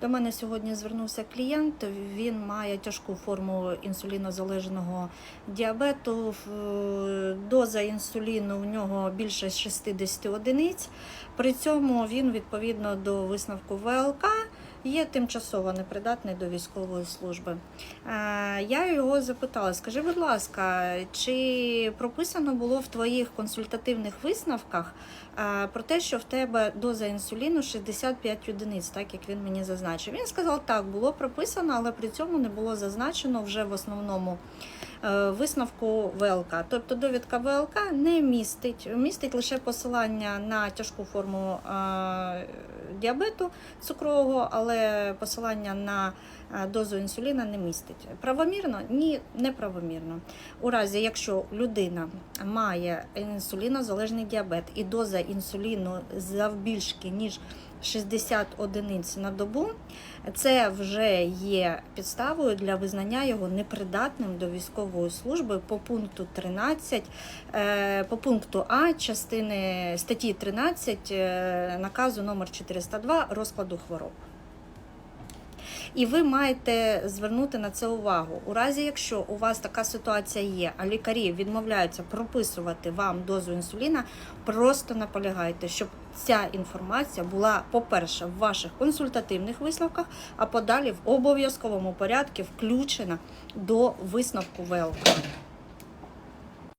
До мене сьогодні звернувся клієнт. Він має тяжку форму інсулінозалежного діабету. Доза інсуліну в нього більше 60 одиниць. При цьому він відповідно до висновку ВЛК є тимчасово непридатний до військової служби. Я його запитала: скажи, будь ласка, чи прописано було в твоїх консультативних висновках про те, що в тебе доза інсуліну 65 одиниць, так як він мені зазначив? Він сказав, так, було прописано, але при цьому не було зазначено вже в основному е, висновку ВЛК. Тобто довідка ВЛК не містить, містить лише посилання на тяжку форму е, діабету цукрового, але посилання на е, дозу інсуліна не містить. Правомірно? Ні, неправомірно. У разі, якщо людина має інсулінозалежний діабет і доза інсуліну завбільшки, ніж 60 одиниць на добу, це вже є підставою для визнання його непридатним до військової служби по пункту 13, е, по пункту А частини статті 13 е, наказу номер 402 розкладу хвороб. І ви маєте звернути на це увагу. У разі, якщо у вас така ситуація є, а лікарі відмовляються прописувати вам дозу інсуліна, просто наполягайте, щоб ця інформація була, по-перше, в ваших консультативних висновках, а подалі в обов'язковому порядку включена до висновку ВЛК.